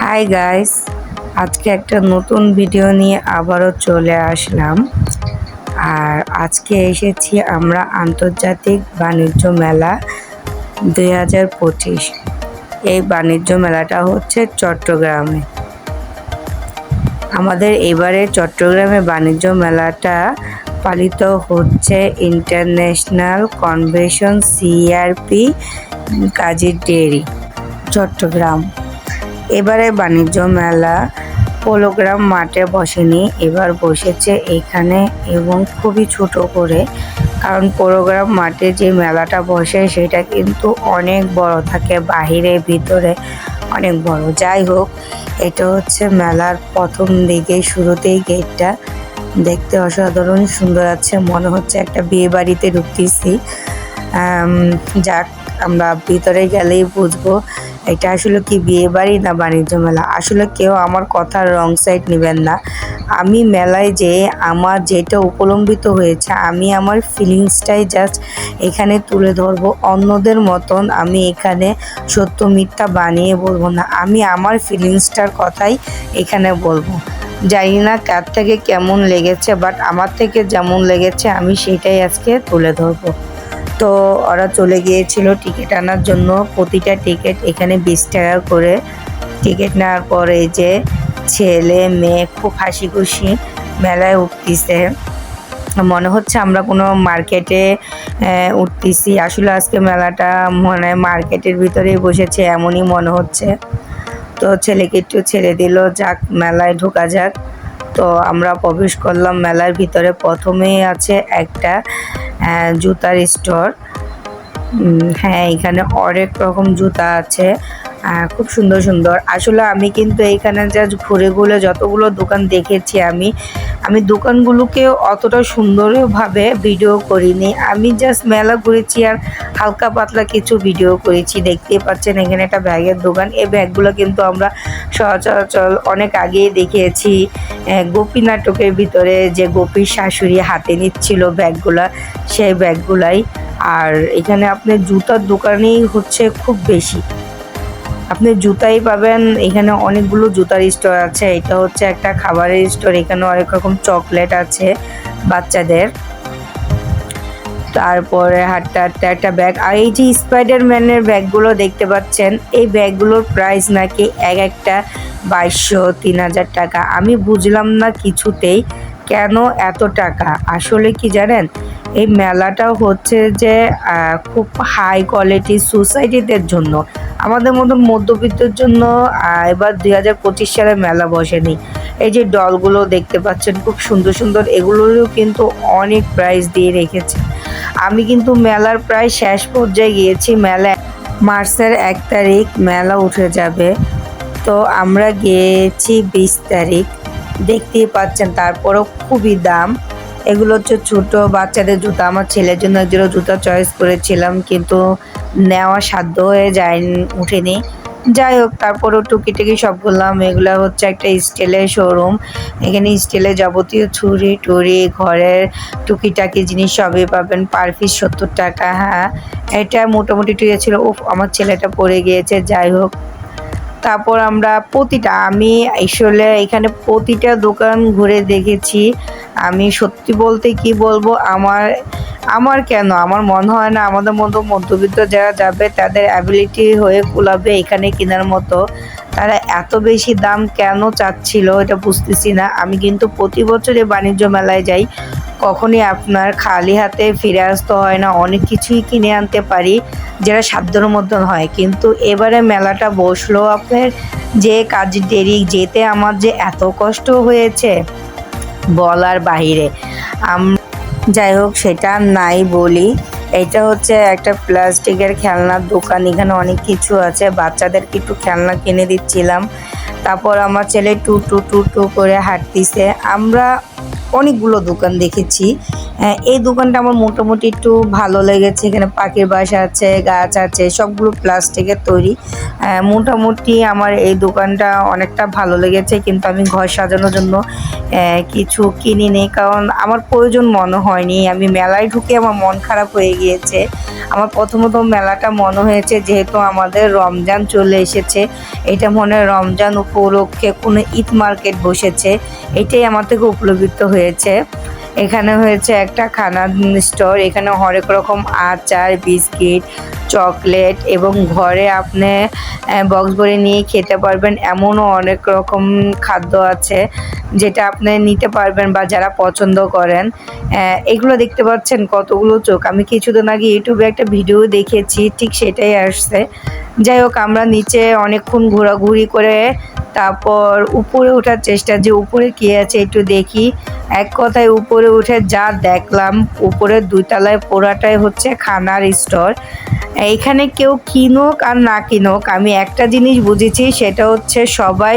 Hi guys আজকে একটা নতুন ভিডিও নিয়ে আবারও চলে আসলাম। আর আজকে এসেছি আমরা আন্তর্জাতিক বাণিজ্য মেলা দুই হাজার পঁচিশ। এই বাণিজ্য মেলাটা হচ্ছে চট্টগ্রামে। আমাদের এবারে চট্টগ্রামে বাণিজ্য মেলাটা পালিত হচ্ছে international convention CRP Kazi Dewri Chattogram. এবারে বাণিজ্য মেলা পোলোগ্রাম মাঠে বসেনি, এবার বসেছে এখানে এবং খুবই ছোট করে। কারণ পোলোগ্রাম মাঠে যে মেলাটা বসে সেটা কিন্তু অনেক বড় থাকে, বাহিরে, ভিতরে অনেক বড়। যাই হোক, এটা হচ্ছে মেলার প্রথম দিকে, শুরুতেই গেটটা দেখতে অসাধারণ সুন্দর আছে, মনে হচ্ছে একটা বিয়ে বাড়িতে ঢুকতেছি যাক, আমরা ভিতরে গেলেই বুঝব। এটা আসলে কি বিয়ে বাড়ি না বাণিজ্য মেলা? আসলে কেউ আমার কথার রং সাইড নেবেন না। আমি মেলায় যে আমার যেটা উপলম্বিত হয়েছে, আমি আমার ফিলিংসটাই জাস্ট এখানে তুলে ধরবো। অন্যদের মতন আমি এখানে সত্য মিথ্যা বানিয়ে বলব না। আমি আমার ফিলিংসটার কথাই এখানে বলব। জানি না কার থেকে কেমন লেগেছে বাট আমার থেকে যেমন লেগেছে, আমি সেটাই আজকে তুলে ধরবো। তো ওরা চলে গিয়েছিল টিকিট আনার জন্য। প্রতিটা টিকিট এখানে বিশ টাকা করে। টিকিট নেওয়ার পরে যে ছেলে, মেয়ে খুব হাসি খুশি মেলায় উঠতেছে। মনে হচ্ছে আমরা কোনো মার্কেটে উঠতেছি। আসলে আজকে মেলাটা মানে মার্কেটের ভিতরেই বসেছে, এমনই মনে হচ্ছে। তো ছেলেকে একটু ছেড়ে দিল, যাক মেলায় ঢোকা যাক। তো আমরা প্রবেশ করলাম, মেলার ভিতরে প্রথমেই আছে একটা জুতার স্টোর হ্যাঁ এখানে অনেক রকম জুতা আছে। খুব সুন্দর সুন্দর। আসলে আমি কিন্তু এইখানে যা ঘুরে ঘুরে যতগুলো দোকান দেখেছি আমি আমি দোকানগুলোকে অতটা সুন্দরভাবে ভিডিও করিনি। আমি জাস্ট মেলা ঘুরেছি আর হালকা পাতলা কিছু ভিডিও করেছি। দেখতেই পাচ্ছেন এখানে একটা ব্যাগের দোকান। এই ব্যাগগুলো কিন্তু আমরা সচরাচর অনেক আগেই দেখিয়েছি আহ, গোপী নাটকের ভিতরে যে গোপীর শাশুড়ি হাতে নিচ্ছিল ব্যাগগুলা সেই ব্যাগগুলাই। আর এখানে আপনার জুতার দোকানেই হচ্ছে খুব বেশি। আপনি জুতাই পাবেন, এখানে অনেকগুলো জুতার স্টোর আছে। এটা হচ্ছে একটা খাবারের স্টোর এখানে অনেক রকম চকলেট আছে বাচ্চাদের। তারপরে হাঁটতে হাঁটতে একটা ব্যাগ আর এই যে স্পাইডারম্যানের ব্যাগগুলো দেখতে পাচ্ছেন, এই ব্যাগগুলোর প্রাইস নাকি এক একটা বাইশশো, তিন হাজার টাকা। আমি বুঝলাম না কিছুতেই কেন এত টাকা। আসলে কি জানেন, এই মেলাটা হচ্ছে যে খুব হাই কোয়ালিটি সোসাইটিদের জন্য। আমাদের মতন মধ্যবিত্তের জন্য এবার দুই হাজার পঁচিশ সালে মেলা বসেনি। এই যে ডলগুলো দেখতে পাচ্ছেন, খুব সুন্দর সুন্দর, এগুলোরও কিন্তু অনেক প্রাইস দিয়ে রেখেছে। আমি কিন্তু মেলার প্রায় শেষ পর্যায়ে গিয়েছি, মেলা মার্চের এক তারিখ মেলা উঠে যাবে। তো আমরা গিয়েছি বিশ তারিখ, দেখতেই পাচ্ছেন, তারপরও খুবই দাম। এগুলো হচ্ছে ছোট বাচ্চাদের জুতা। আমার ছেলের জন্য একজোড়া জুতা চয়েস করেছিলাম, কিন্তু নেওয়া সাধ্য হয়ে যায় উঠেনি। যাই হোক, তারপরেও টুকিটাকি সব করলাম। এগুলো হচ্ছে একটা স্টিলের শোরুম এখানে স্টিলের যাবতীয় ছুরি টুরি ঘরের টুকিটাকি জিনিস সবই পাবেন। পার পিস সত্তর টাকা হ্যাঁ। এটা মোটামুটি ঠিক ছিল ও আমার ছেলেটা পড়ে গিয়েছে, যাই হোক। তারপর আমরা প্রতিটা, আমি আসলে এখানে প্রতিটা দোকান ঘুরে দেখেছি। আমি সত্যি বলতে কি বলব, আমার আমার কেন? আমার মনে হয় না, আমাদের মতো মধ্যবিত্ত যারা যাবে, তাদের অ্যাবিলিটি হয়ে কুলাবে এখানে কেনার মতো। তারা এত বেশি দাম কেন চাচ্ছিল এটা বুঝতেছি না। আমি কিন্তু প্রতি বছরে বাণিজ্য মেলায় যাই, কখনই আপনার খালি হাতে ফিরে আসতে হয় না। অনেক কিছুই কিনে আনতে পারি, যেটা সাধ্যের মতন হয়। কিন্তু এবারে মেলাটা বসল আপনার যে কাজ দেরি, যেতে আমার যে এত কষ্ট হয়েছে বলার বাহিরে। যাই হোক, সেটা নাই বলি। এটা হচ্ছে একটা প্লাস্টিকের খেলনার দোকান। এখানে অনেক কিছু আছে। বাচ্চাদের একটু খেলনা কিনে দিচ্ছিলাম। তারপর আমার ছেলে টু টু টু টু করে হাঁটতিছে। আমরা অনেকগুলো দোকান দেখেছি। এই দোকানটা আমার মোটামুটি একটু ভালো লেগেছে। এখানে পাখির বাসা আছে, গাছ আছে, সবগুলো প্লাস্টিকের তৈরি। মোটামুটি আমার এই দোকানটা অনেকটা ভালো লেগেছে, কিন্তু আমি ঘর সাজানোর জন্য কিছু কিনি কিনিনি কারণ আমার প্রয়োজন মনে হয়নি। আমি মেলায় ঢুকে আমার মন খারাপ হয়ে গিয়েছে। আমার প্রথমত মেলাটা মনে হয়েছে যেহেতু আমাদের রমজান চলে এসেছে। এটা মনে রমজান উপলক্ষে কোনো ঈদ মার্কেট বসেছে। এটাই আমার থেকে উপলব্ধ হয়েছে। এখানে হয়েছে একটা খানার স্টোর এখানে হরেক রকম আচার, বিস্কিট, চকলেট এবং ঘরে আপনি বক্স ভরে নিয়ে খেতে পারবেন। এমনও অনেক রকম খাদ্য আছে যেটা আপনি নিতে পারবেন বা যারা পছন্দ করেন। এগুলো দেখতে পাচ্ছেন কতগুলো চোখ। আমি কিছুদিন আগে ইউটিউবে একটা ভিডিও দেখেছি, ঠিক সেটাই আসছে। যাই হোক, আমরা নিচে অনেকক্ষণ ঘোরাঘুরি করে তারপর উপরে ওঠার চেষ্টা যে উপরে কি আছে একটু দেখি। এক কথায় উপরে উঠে যা দেখলাম উপরে দুইতলায় পোড়াটাই হচ্ছে খানার স্টোর। এইখানে কেউ কিনুক আর না কিনুক, আমি একটা জিনিস বুঝেছি, সেটা হচ্ছে সবাই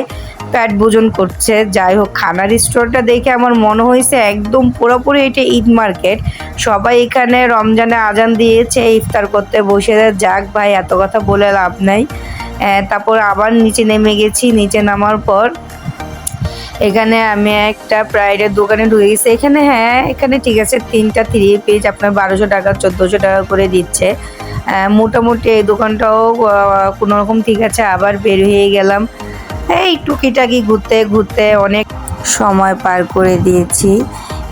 প্যাট ভোজন করছে। যাই হোক, খানার স্টোরটা দেখে আমার মনে হয়েছে একদম পুরোপুরি এটা ঈদ মার্কেট। সবাই এখানে রমজানে আজান দিয়েছে, ইফতার করতে বসে যাক ভাই, এত কথা বলে লাভ নাই। তারপর আবার নিচে নেমে গেছি। নিচে নামার পর এখানে আমি একটা প্রাইডের দোকানে ঢুকে গেছি। এখানে হ্যাঁ এখানে ঠিক আছে, তিনটা থ্রি পিস আপনার বারোশো টাকা, চোদ্দোশো টাকা করে দিচ্ছে। মোটামুটি এই দোকানটাও কোনো রকম ঠিক আছে, আবার বের হয়ে গেলাম। এই টুকিটাকি ঘুরতে ঘুরতে অনেক সময় পার করে দিয়েছি।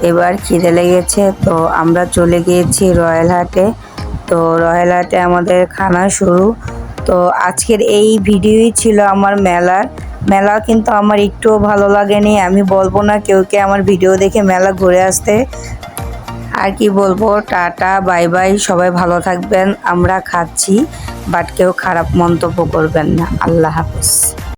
এবার খিদে লেগেছে, তো আমরা চলে গিয়েছি রয়্যাল হাটে। তো রয়্যাল হাটে আমাদের খানা শুরু। তো আজকের এই ভিডিওই ছিল আমার মেলার। মেলা কিন্তু আমার একটুও ভালো লাগেনি। আমি বলব না কেউ কে আমার ভিডিও দেখে মেলা ঘুরে আসতে। আর কি বলব, টাটা, বাই বাই, সবাই ভালো থাকবেন, আমরা খাচ্ছি, বাট কেউ খারাপ মন্তব্য করবেন না। আল্লাহ হাফিজ।